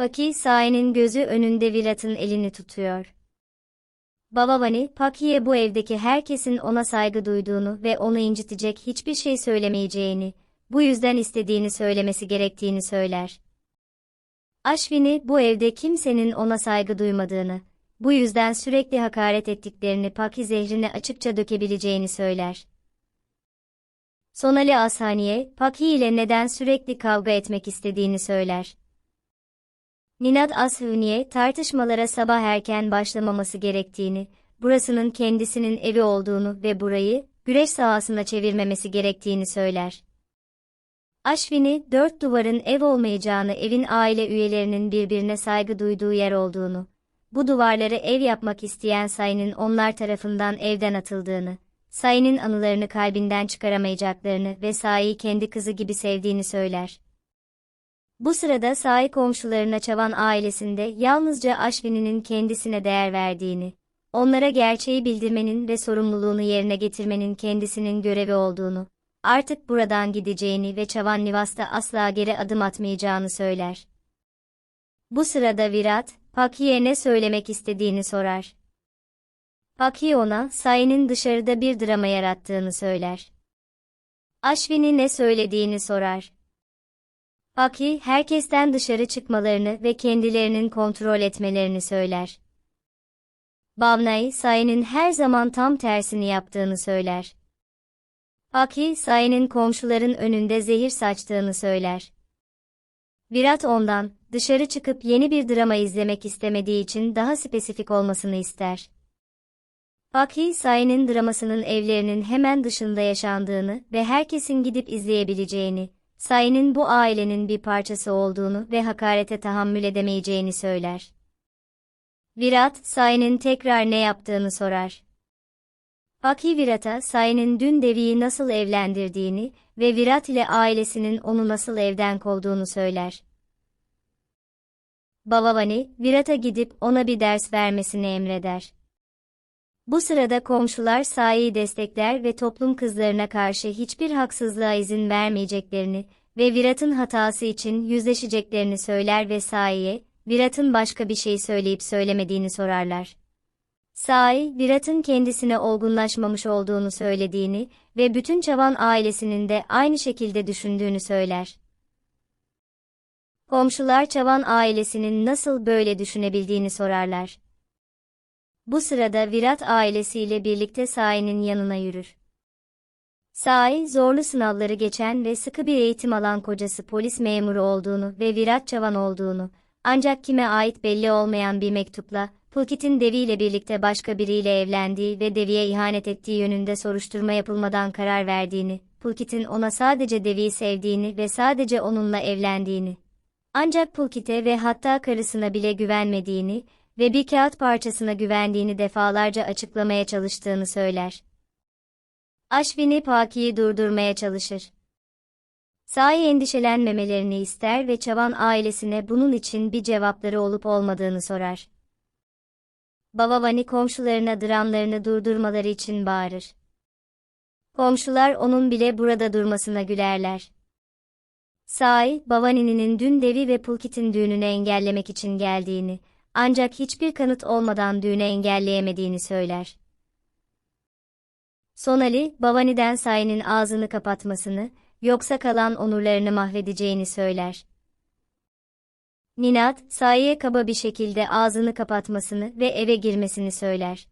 Paki, Sae'nin gözü önünde Virat'ın elini tutuyor. Babavani, Paki'ye bu evdeki herkesin ona saygı duyduğunu ve onu incitecek hiçbir şey söylemeyeceğini, bu yüzden istediğini söylemesi gerektiğini söyler. Ashwini, bu evde kimsenin ona saygı duymadığını, bu yüzden sürekli hakaret ettiklerini Paki zehrine açıkça dökebileceğini söyler. Sonali Asaniye, Paki ile neden sürekli kavga etmek istediğini söyler. Ninad Ashuniye, tartışmalara sabah erken başlamaması gerektiğini, burasının kendisinin evi olduğunu ve burayı, güreş sahasına çevirmemesi gerektiğini söyler. Ashwini, dört duvarın ev olmayacağını, evin aile üyelerinin birbirine saygı duyduğu yer olduğunu, bu duvarları ev yapmak isteyen Say'ın onlar tarafından evden atıldığını, Say'ın anılarını kalbinden çıkaramayacaklarını ve Say'ı kendi kızı gibi sevdiğini söyler. Bu sırada Sai komşularına Çavan ailesinde yalnızca Ashwini'nin kendisine değer verdiğini, onlara gerçeği bildirmenin ve sorumluluğunu yerine getirmenin kendisinin görevi olduğunu, artık buradan gideceğini ve Çavan Nivas'ta asla geri adım atmayacağını söyler. Bu sırada Virat, Pakhi'ye ne söylemek istediğini sorar. Pakhi ona, Sai'nin dışarıda bir drama yarattığını söyler. Ashwini ne söylediğini sorar. Pakhi, herkesten dışarı çıkmalarını ve kendilerinin kontrol etmelerini söyler. Bavnai, Sai'nin her zaman tam tersini yaptığını söyler. Pakhi, Sai'nin komşuların önünde zehir saçtığını söyler. Virat ondan, dışarı çıkıp yeni bir drama izlemek istemediği için daha spesifik olmasını ister. Pakhi, Sai'nin dramasının evlerinin hemen dışında yaşandığını ve herkesin gidip izleyebileceğini, Sai'nin bu ailenin bir parçası olduğunu ve hakarete tahammül edemeyeceğini söyler. Virat, Sai'nin tekrar ne yaptığını sorar. Pakhi Virat'a Sai'nin dün Devi'yi nasıl evlendirdiğini ve Virat ile ailesinin onu nasıl evden kovduğunu söyler. Bavavani, Virat'a gidip ona bir ders vermesini emreder. Bu sırada komşular Sai'yi destekler ve toplum kızlarına karşı hiçbir haksızlığa izin vermeyeceklerini ve Virat'ın hatası için yüzleşeceklerini söyler ve Sai'ye, Virat'ın başka bir şey söyleyip söylemediğini sorarlar. Sai, Virat'ın kendisine olgunlaşmamış olduğunu söylediğini ve bütün Çavan ailesinin de aynı şekilde düşündüğünü söyler. Komşular Çavan ailesinin nasıl böyle düşünebildiğini sorarlar. Bu sırada Virat ailesiyle birlikte Sai'nin yanına yürür. Sai, zorlu sınavları geçen ve sıkı bir eğitim alan kocası polis memuru olduğunu ve Virat Çavan olduğunu, ancak kime ait belli olmayan bir mektupla, Pulkit'in Devi ile birlikte başka biriyle evlendiği ve Devi'ye ihanet ettiği yönünde soruşturma yapılmadan karar verdiğini, Pulkit'in ona sadece Devi'yi sevdiğini ve sadece onunla evlendiğini, ancak Pulkit'e ve hatta karısına bile güvenmediğini ve bir kağıt parçasına güvendiğini defalarca açıklamaya çalıştığını söyler. Ashwini Paki'yi durdurmaya çalışır. Sai endişelenmemelerini ister ve Çavan ailesine bunun için bir cevapları olup olmadığını sorar. Babavani komşularına dramlarını durdurmaları için bağırır. Komşular onun bile burada durmasına gülerler. Sai, Bavani'nin dün Devi ve Pulkit'in düğününü engellemek için geldiğini, ancak hiçbir kanıt olmadan düğünü engelleyemediğini söyler. Sonali, Bavani'den Sai'nin ağzını kapatmasını, yoksa kalan onurlarını mahvedeceğini söyler. Ninat, Sai'ye kaba bir şekilde ağzını kapatmasını ve eve girmesini söyler.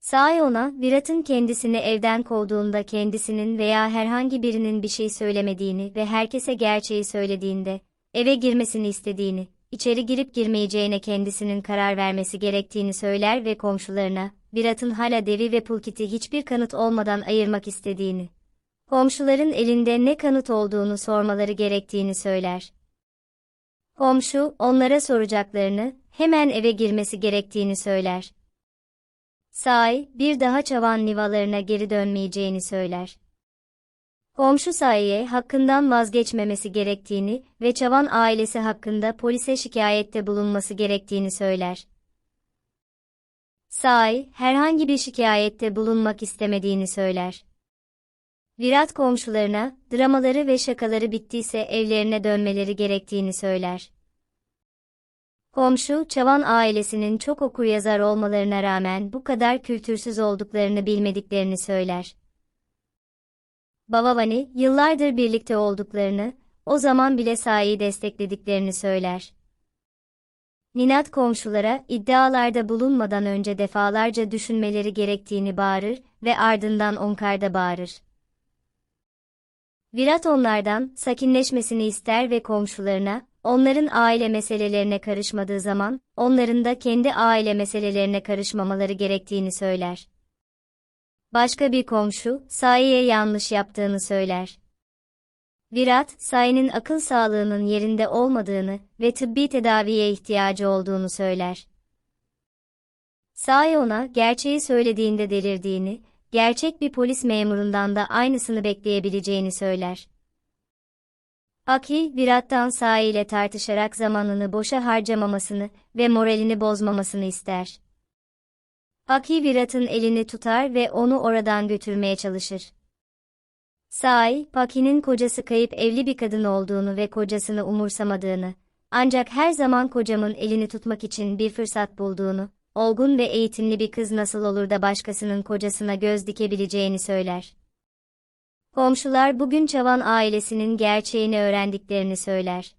Sai ona, Virat'ın kendisini evden kovduğunda kendisinin veya herhangi birinin bir şey söylemediğini ve herkese gerçeği söylediğinde, eve girmesini istediğini, içeri girip girmeyeceğine kendisinin karar vermesi gerektiğini söyler ve komşularına, Virat'ın hala Devi ve Pulkit'i hiçbir kanıt olmadan ayırmak istediğini, komşuların elinde ne kanıt olduğunu sormaları gerektiğini söyler. Komşu, onlara soracaklarını, hemen eve girmesi gerektiğini söyler. Sai, bir daha çavan nivalarına geri dönmeyeceğini söyler. Komşu Sai'ye hakkından vazgeçmemesi gerektiğini ve Çavan ailesi hakkında polise şikayette bulunması gerektiğini söyler. Sai, herhangi bir şikayette bulunmak istemediğini söyler. Virat komşularına, dramaları ve şakaları bittiyse evlerine dönmeleri gerektiğini söyler. Komşu, Çavan ailesinin çok okuryazar olmalarına rağmen bu kadar kültürsüz olduklarını bilmediklerini söyler. Babavani, yıllardır birlikte olduklarını, o zaman bile Sai'yi desteklediklerini söyler. Ninat komşulara iddialarda bulunmadan önce defalarca düşünmeleri gerektiğini bağırır ve ardından Onkar'da bağırır. Virat onlardan sakinleşmesini ister ve komşularına, onların aile meselelerine karışmadığı zaman, onların da kendi aile meselelerine karışmamaları gerektiğini söyler. Başka bir komşu, Sai'ye yanlış yaptığını söyler. Virat, Sai'nin akıl sağlığının yerinde olmadığını ve tıbbi tedaviye ihtiyacı olduğunu söyler. Sai ona gerçeği söylediğinde delirdiğini, gerçek bir polis memurundan da aynısını bekleyebileceğini söyler. Aki, Virat'tan Sai ile tartışarak zamanını boşa harcamamasını ve moralini bozmamasını ister. Aki Virat'ın elini tutar ve onu oradan götürmeye çalışır. Sai, Paki'nin kocası kayıp evli bir kadın olduğunu ve kocasını umursamadığını, ancak her zaman kocamın elini tutmak için bir fırsat bulduğunu, olgun ve eğitimli bir kız nasıl olur da başkasının kocasına göz dikebileceğini söyler. Komşular bugün Çavan ailesinin gerçeğini öğrendiklerini söyler.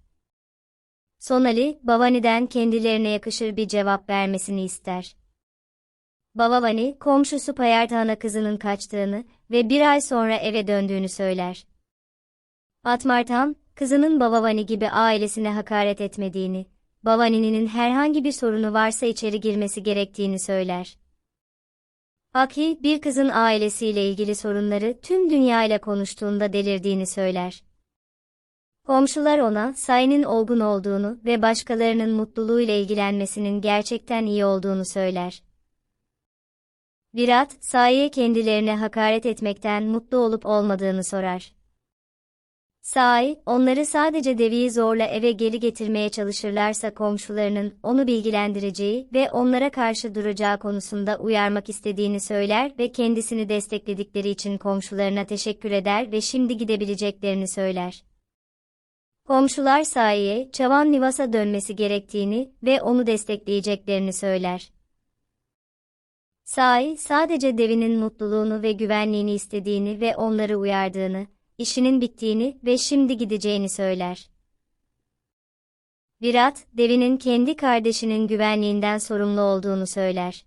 Sonali, Bavani'den kendilerine yakışır bir cevap vermesini ister. Bavavani, komşusu Payartan'a kızının kaçtığını ve bir ay sonra eve döndüğünü söyler. Atmartan, kızının Bavavani gibi ailesine hakaret etmediğini, Bavani'nin herhangi bir sorunu varsa içeri girmesi gerektiğini söyler. Aki, bir kızın ailesiyle ilgili sorunları tüm dünyayla konuştuğunda delirdiğini söyler. Komşular ona, Say'nin olgun olduğunu ve başkalarının mutluluğuyla ilgilenmesinin gerçekten iyi olduğunu söyler. Virat, Sai'ye kendilerine hakaret etmekten mutlu olup olmadığını sorar. Sai, onları sadece deviyi zorla eve geri getirmeye çalışırlarsa komşularının onu bilgilendireceği ve onlara karşı duracağı konusunda uyarmak istediğini söyler ve kendisini destekledikleri için komşularına teşekkür eder ve şimdi gidebileceklerini söyler. Komşular Sai'ye Çavan Nivas'a dönmesi gerektiğini ve onu destekleyeceklerini söyler. Sai, sadece devinin mutluluğunu ve güvenliğini istediğini ve onları uyardığını, işinin bittiğini ve şimdi gideceğini söyler. Virat, devinin kendi kardeşinin güvenliğinden sorumlu olduğunu söyler.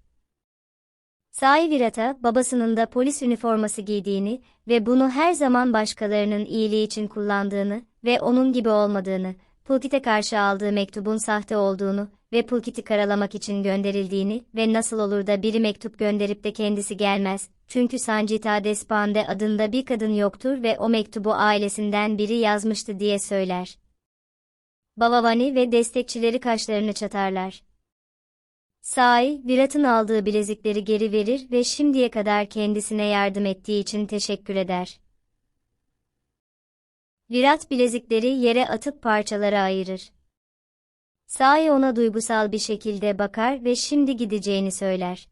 Sai Virat'a babasının da polis üniforması giydiğini ve bunu her zaman başkalarının iyiliği için kullandığını ve onun gibi olmadığını, Pulkit'e karşı aldığı mektubun sahte olduğunu ve Pulkit'i karalamak için gönderildiğini ve nasıl olur da biri mektup gönderip de kendisi gelmez, çünkü Sancita Despande adında bir kadın yoktur ve o mektubu ailesinden biri yazmıştı diye söyler. Bavavani ve destekçileri kaşlarını çatarlar. Sai, Virat'ın aldığı bilezikleri geri verir ve şimdiye kadar kendisine yardım ettiği için teşekkür eder. Virat bilezikleri yere atıp parçalara ayırır. Sai ona duygusal bir şekilde bakar ve şimdi gideceğini söyler.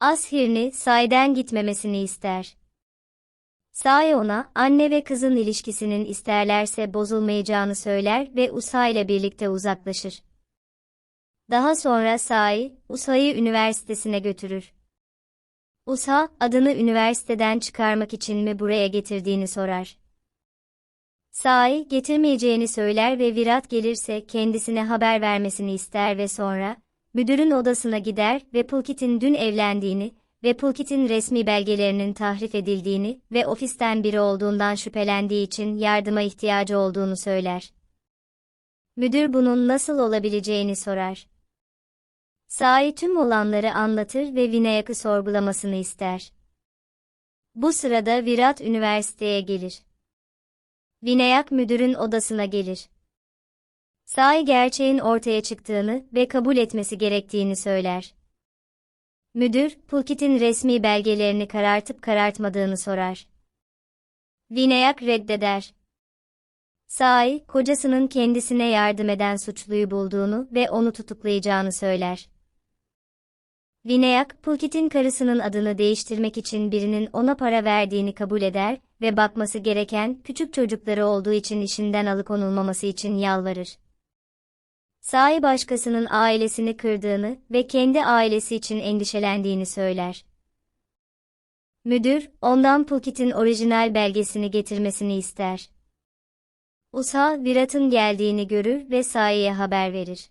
Ashirni, Sai'den gitmemesini ister. Sai ona, anne ve kızın ilişkisinin isterlerse bozulmayacağını söyler ve Usa ile birlikte uzaklaşır. Daha sonra Sai, Usa'yı üniversitesine götürür. Usa, adını üniversiteden çıkarmak için mi buraya getirdiğini sorar. Sai, getirmeyeceğini söyler ve Virat gelirse kendisine haber vermesini ister ve sonra, müdürün odasına gider ve Pulkit'in dün evlendiğini ve Pulkit'in resmi belgelerinin tahrif edildiğini ve ofisten biri olduğundan şüphelendiği için yardıma ihtiyacı olduğunu söyler. Müdür bunun nasıl olabileceğini sorar. Sai tüm olanları anlatır ve Vinayak'ı sorgulamasını ister. Bu sırada Virat üniversiteye gelir. Vinayak müdürün odasına gelir. Sai gerçeğin ortaya çıktığını ve kabul etmesi gerektiğini söyler. Müdür, Pulkit'in resmi belgelerini karartıp karartmadığını sorar. Vinayak reddeder. Sai, kocasının kendisine yardım eden suçluyu bulduğunu ve onu tutuklayacağını söyler. Vinayak, Pulkit'in karısının adını değiştirmek için birinin ona para verdiğini kabul eder ve bakması gereken küçük çocukları olduğu için işinden alıkonulmaması için yalvarır. Sahi başkasının ailesini kırdığını ve kendi ailesi için endişelendiğini söyler. Müdür, ondan Pulkit'in orijinal belgesini getirmesini ister. Usa, Virat'ın geldiğini görür ve Sahi'ye haber verir.